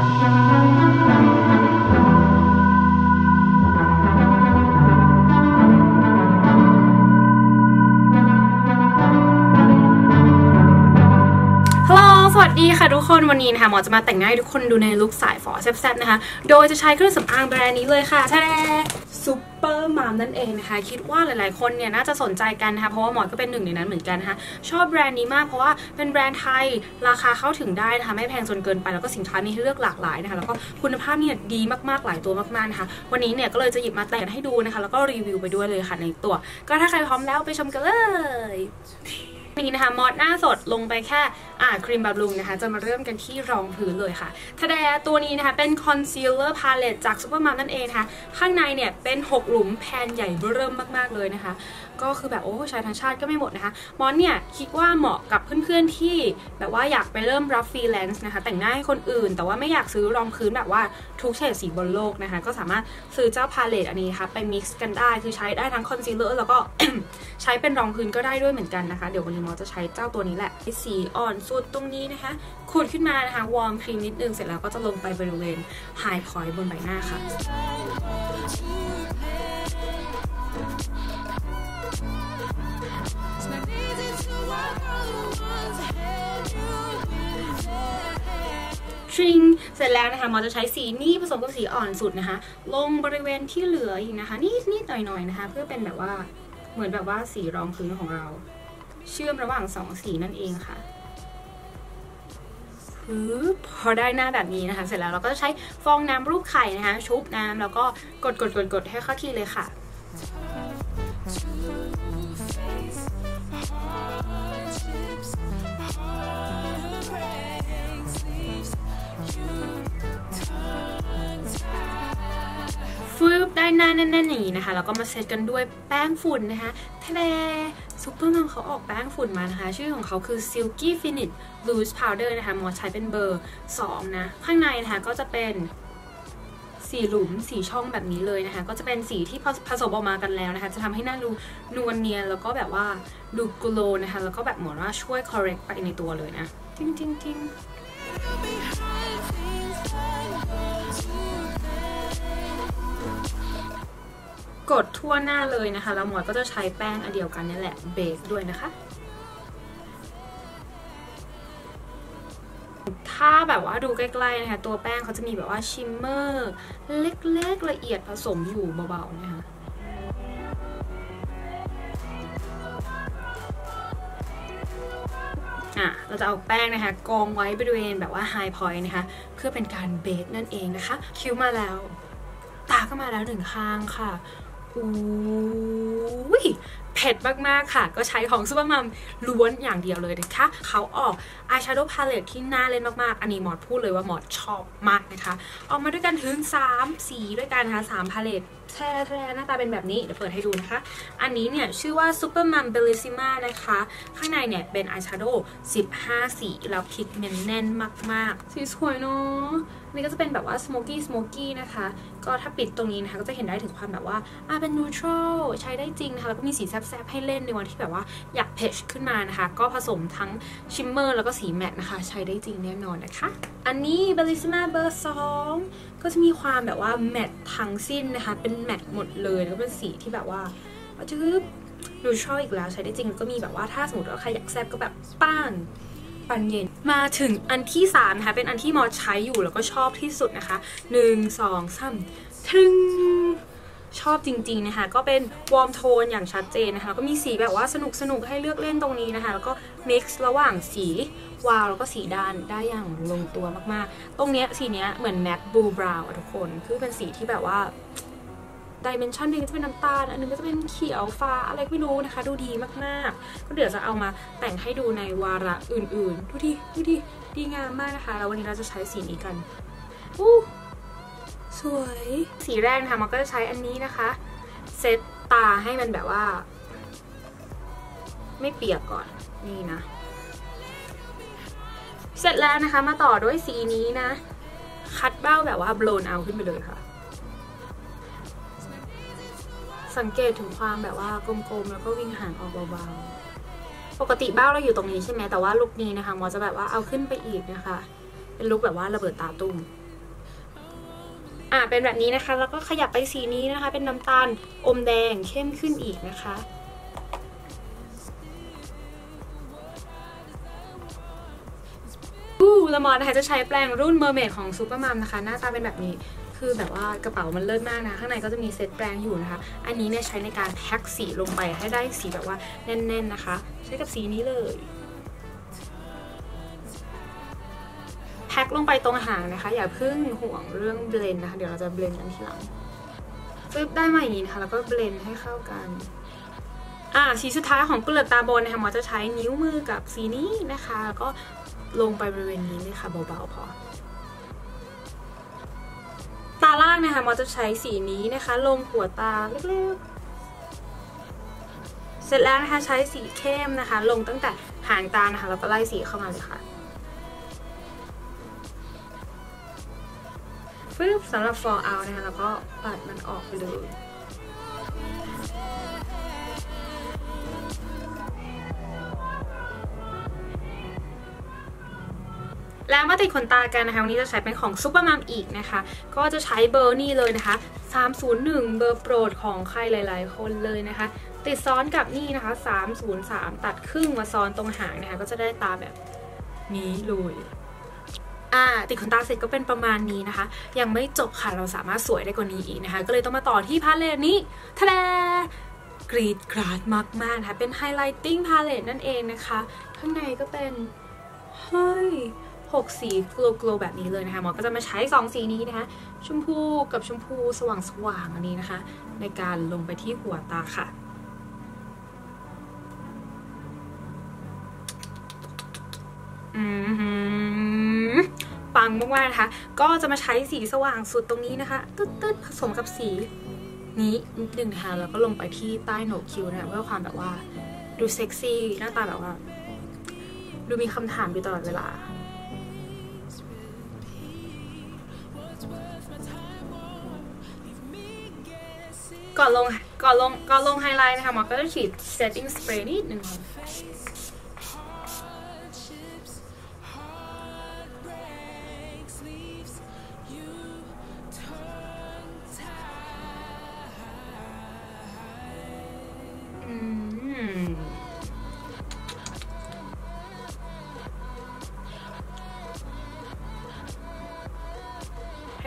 Thank you. ค่ะทุกคนวันนี้นะคะหมอจะมาแต่งหน้าให้ทุกคนดูในลุคสายฝอแซ่บๆนะคะ โดยจะใช้เครื่องสำอางแบรนด์นี้เลยค่ะแท้ซูเปอร์มามนั่นเองนะคะ คิดว่าหลายๆคนเนี่ยน่าจะสนใจกันนะคะ เพราะว่าหมอก็เป็นหนึ่งในนั้นเหมือนกันนะคะ ชอบแบรนด์นี้มากเพราะว่าเป็นแบรนด์ไทยราคาเข้าถึงได้นะคะ ไม่แพงจนเกินไปแล้วก็สินค้ามีให้เลือกหลากหลายนะคะ แล้วก็คุณภาพเนี่ยดีมากๆหลายตัวมากๆนะคะ วันนี้เนี่ยก็เลยจะหยิบมาแต่งให้ดูนะคะ แล้วก็รีวิวไปด้วยเลยค่ะในตัว ก็ถ้าใครพร้อมแล้วไปชมกันเลย นี้นะคะมอดหน้าสดลงไปแค่อ่าครีมบำรุงนะคะ จะมาเริ่มกันที่รองพื้นเลยค่ะทาดตัวนี้นะคะเป็นคอนซีลเลอร์พาเลตจากซูเปอร์มาร์นั่นเองนะคะ ข้างในเนี่ยเป็น 6 หลุมแผ่นใหญ่เริ่มมาก ๆ เลยนะคะ ก็คือแบบโอ้ใช้ทั้งชาติก็ไม่หมดนะคะมอนเนี่ยคิดว่าเหมาะกับเพื่อนๆที่แบบว่าอยากไปเริ่มรับฟรีแลนซ์นะคะแต่งหน้าให้คนอื่น แต่ว่าไม่อยากซื้อรองพื้นแบบว่าทุกเฉดสีบนโลกนะคะก็สามารถซื้อเจ้าพาเลตอันนี้ค่ะไปมิกซ์กันได้คือใช้ได้ทั้งคอนซีลเลอร์แล้วก็ใช้เป็นรองพื้นก็ได้ด้วยเหมือนกันนะคะ เดี๋ยววันนี้มอจะใช้เจ้าตัวนี้แหละสีอ่อนสุดตรงนี้นะคะขูดขึ้นมานะคะวอร์มครีมนิดนึงเสร็จแล้วก็จะลงไปบริเวณไฮพอยต์บนใบหน้าค่ะ ทริงเสร็จแล้วนะคะมอจะใช้สีนี้ผสมกับสีอ่อนสุดนะคะ ลงบริเวณที่เหลืออีกนะคะนิดนิดหน่อยหน่อยนะคะ เพื่อเป็นแบบว่าเหมือนแบบว่าสีรองพื้นของเรา เชื่อมระหว่างสองสีนั่นเองค่ะพอได้หน้าแบบนี้นะคะ เสร็จแล้วเราก็จะใช้ฟองน้ำรูปไข่นะคะ ชุบน้ำแล้วก็กดกดกดกดให้เข้าที่เลยค่ะ ฟืบได้หน้าแน่นๆอย่างนี้นะคะ แล้วก็มาเซตกันด้วยแป้งฝุ่นนะคะทะเลซุปเปอร์มัมเขาออกแป้งฝุ่นมานะคะ ชื่อของเขาคือ Silky Finish Loose Powder นะคะ มอใช้เป็นเบอร์ 2 นะ ข้างในนะคะก็จะเป็น สีหลุมสีช่องแบบนี้เลยนะคะ ก็จะเป็นสีที่ผสมออกมากันแล้วนะคะ จะทำให้หน้าดูนวลเนียนแล้วก็แบบว่าดูกโลนะคะ แล้วก็แบบเหมือนว่าช่วย correct ไปในตัวเลยนะจริงจริงจริงกดทั่วหน้าเลยนะคะ แล้วหมวยก็จะใช้แป้งอันเดียวกันนี่แหละเบสด้วยนะคะ ถ้าแบบว่าดูใกล้ๆนะคะ ตัวแป้งเขาจะมีแบบว่าชิมเมอร์เล็กๆละเอียดผสมอยู่เบาๆนะคะอะเราจะเอาแป้งนะคะกองไว้บริเวณแบบว่าไฮพอยต์นะคะ เพื่อเป็นการเบสนั่นเองนะคะ คิ้วมาแล้ว ตาก็มาแล้วหนึ่งข้างค่ะ อุ้ยเผ็ดมาก ๆ ค่ะ ก็ใช้ของซูเปอร์มัมล้วนอย่างเดียวเลยนะคะ เขาออกอายแชโดว์พาเลตที่น่าเล่นมาก ๆ อันนี้หมอดพูดเลยว่าหมอดชอบมากนะคะ ออกมาด้วยกันถึง 3 สีด้วยกันนะคะ3พาเลต แท้แท้หน้าตาเป็นแบบนี้ เดี๋ยวเปิดให้ดูนะคะ อันนี้เนี่ย ชื่อว่า Super Mum Bellissima นะคะ ข้างในเนี่ย เป็นอายแชโดว์15 สี แล้วพิกเมนแน่นมาก ๆ สีสวยเนาะนี่ก็จะเป็นแบบว่า smoky smoky นะคะ ก็ถ้าปิดตรงนี้นะคะ ก็จะเห็นได้ถึงความแบบว่าอ่าเป็น neutral ใช้ได้จริงนะคะ แล้วก็มีสีแซบๆ ให้เล่นในวันที่แบบว่าอยากเพชขึ้นมานะคะ ก็ผสมทั้งชิมเมอร์แล้วก็สีแมตนะคะ ใช้ได้จริงแน่นอนนะคะ อันนี้ Bellissima เบอร์2ก็จะมีความแบบว่าแมตทั้งสิ้นนะคะเป็นแมตหมดเลยแล้วก็เป็นสีที่แบบว่าจืบดูชอบอีกแล้วใช้ได้จริงแล้วก็มีแบบว่าถ้าสมมติว่าใครอยากแซบก็แบบป้างปันเย็นมาถึงอันที่3นะคะเป็นอันที่มอใช้อยู่แล้วก็ชอบที่สุดนะคะ 1 2 3ถึงชอบจริงๆนะคะ ก็เป็นวอร์มโทนอย่างชัดเจนนะคะแล้วก็มีสีแบบว่าสนุกสนุกให้เลือกเล่นตรงนี้นะคะ แล้วก็มิกซ์ระหว่างสีวาวแล้วก็สีด้านได้อย่างลงตัวมากๆ ตรงเนี้ยสีเนี้ยเหมือนแมทบูบราวทุกคน คือเป็นสีที่แบบว่า ดิเมนชันหนึ่งจะเป็นน้ำตาล อันนึงก็จะเป็นเขียวฟ้าอะไรไม่รู้นะคะ ดูดีมากๆ ก็เดี๋ยวจะเอามาแต่งให้ดูในวาระอื่นๆ ดูดีดูดีดีงามมากนะคะ แล้ววันนี้เราจะใช้สีนี้กันอู้สวย สีแรกนะคะมันก็จะใช้อันนี้นะคะ เซตตาให้มันแบบว่า ไม่เปียกก่อนนี่นะ เสร็จแล้วนะคะมาต่อด้วยสีนี้นะ คัดเบ้าแบบว่าโบลนเอาขึ้นไปเลยค่ะ สังเกตถึงความแบบว่ากลมๆแล้วก็วิ่งห่างออกเบาๆ ปกติเบ้าเราอยู่ตรงนี้ใช่ไหมแต่ว่าลุคนี้นะคะมอจะแบบว่าเอาขึ้นไปอีกนะคะ เป็นลุคแบบว่าระเบิดตาตุ้มอ่าเป็นแบบนี้นะคะ แล้วก็ขยับไปสีนี้นะคะ เป็นน้ำตาลอมแดงเข้มขึ้นอีกนะคะอู้ละมอนนะคะจะใช้แปรงรุ่นเมอร์เมดของซูเปอร์มัมนะคะ หน้าตาเป็นแบบนี้ คือแบบว่ากระเป๋ามันเลิศมากนะ ข้างในก็จะมีเซตแปรงอยู่นะคะ อันนี้เนี่ยใช้ในการแพ็คสีลงไปให้ได้สีแบบว่าแน่น ๆนะคะ ใช้กับสีนี้เลยแพ็คลงไปตรงหางนะคะ อย่าเพิ่งห่วงเรื่องเบลนนะคะ เดี๋ยวเราจะเบลนกันทีหลังซึบได้มาอย่างนี้นะคะ แล้วก็เบลนให้เข้ากันอ่าสีสุดท้ายของเปลือกตาบนนะคะหมอจะใช้นิ้วมือกับสีนี้นะคะแล้วก็ลงไปบริเวณนี้เลยค่ะเบาๆพอาล่างนะคะมอจะใช้สีนี้นะคะ ลงหัวตาเล็กๆ เสร็จแล้วนะคะใช้สีเข้มนะคะ ลงตั้งแต่หางตานะคะแล้วก็ไล่สีเข้ามาเลยค่ะฟึบสำหรับ fall out นะคะแล้วก็ปัดมันออกไปเลย แล้วมาติดขนตากันนะคะวันนี้จะใช้เป็นของซุปเปอร์มัมอีกนะคะ ก็จะใช้เบอร์นี่เลยนะคะ 301 เบอร์โปรดของใครหลาย ๆ คนเลยนะคะ ติดซ้อนกับนี่นะคะ 303 ตัดครึ่งมาซ้อนตรงหางนะคะ ก็จะได้ตาแบบนี้เลยอ่าติดขนตาเสร็จก็เป็นประมาณนี้นะคะ ยังไม่จบค่ะเราสามารถสวยได้กว่านี้อีกนะคะ ก็เลยต้องมาต่อที่พาเลตนี้ทะเลกรีดกราดมากๆนะคะเป็นไฮไลท์ติ้งพาเลตนั่นเองนะคะ ข้างในก็เป็น เฮ้ย หกสีโกลโกลแบบนี้เลยนะคะหมอก็จะมาใช้ 2 สีนี้นะคะ ชมพูกับชมพูสว่างสว่างอันนี้นะคะ ในการลงไปที่หัวตาค่ะ อืมปังมากๆนะคะ ก็จะมาใช้สีสว่างสุดตรงนี้นะคะ ตึ๊ดๆผสมกับสีนี้นิดนึงนะคะแล้วก็ลงไปที่ใต้โหนกคิ้วนะคะเพื่อความแบบว่าดูเซ็กซี่หน้าตาแบบว่า ดูมีคำถามอยู่ตลอดเวลา ก่อนลงก่อนลงก่อนลงไฮไลท์นะคะหมอก็จะฉีด setting spray นิดนึง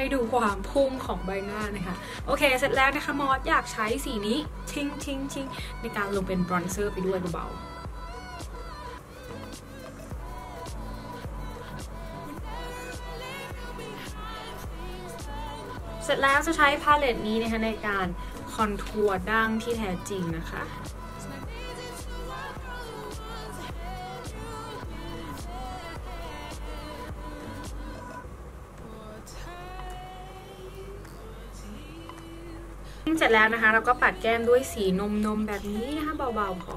ให้ดูความพุ่งของใบหน้านะคะ โอเค เสร็จแล้วนะคะมอสอยากใช้สีนี้ชิงชิงชิงในการลงเป็นบรอนเซอร์ไปด้วยเบาๆเสร็จแล้วจะใช้พาเลตนี้นะคะในการคอนทัวร์ดั้งที่แท้จริงนะคะ เสร็จแล้วนะคะ เราก็ปัดแก้มด้วยสีนมนมแบบนี้นะคะเบาๆพอ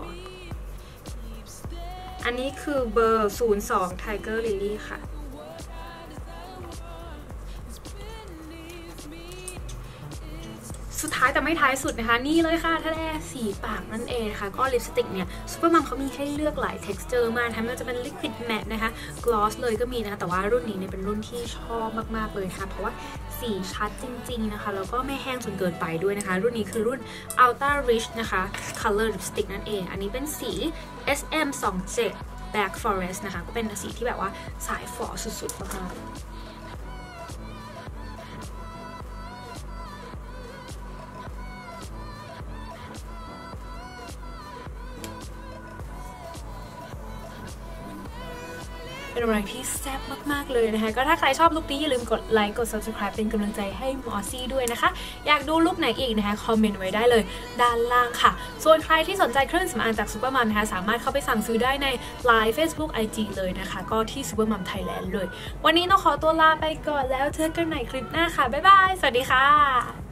อันนี้คือเบอร์ 02 Tiger Lily ค่ะ สุดท้ายแต่ไม่ท้ายสุดนะคะ นี่เลยค่ะทะเลสีปากนั่นเองนะคะก็ลิปสติกเนี่ยซูเปอร์มัมเขามีให้เลือกหลาย t e x t อร์มากทั้งไม่ว่าจะเป็นลิควิดแมทนะคะกลอสเลยก็มีนะคะแต่ว่ารุ่นนี้เนี่ยเป็นรุ่นที่ชอบมากๆเลยค่ะเพราะว่าสีชัดจริง ๆ นะคะ แล้วก็ไม่แห้งจนเกินไปด้วยนะคะ รุ่นนี้คือรุ่น Ultra Rich นะคะ Color Lipstick นั่นเอง อันนี้เป็นสี SM 27 Black Forest นะคะ ก็เป็นสีที่แบบว่าสายฝอสุดๆมากๆ เป็นอะไรที่แซ่บมากๆเลยนะคะ ก็ถ้าใครชอบลุคนี้อย่าลืมกดไลค์กด subscribe เป็นกำลังใจให้หมอซี่ด้วยนะคะ อยากดูลุคไหนอีกนะคะคอมเมนต์ไว้ได้เลยด้านล่างค่ะ ส่วนใครที่สนใจเครื่องสำอางจากซูเปอร์มัมนะคะสามารถเข้าไปสั่งซื้อได้ใน Line Facebook IG เลยนะคะ ก็ที่ซูเปอร์มัมไทยแลนด์เลย วันนี้ต้องขอตัวลาไปก่อนแล้วเจอกันใหม่คลิปหน้าค่ะบ๊ายบายสวัสดีค่ะ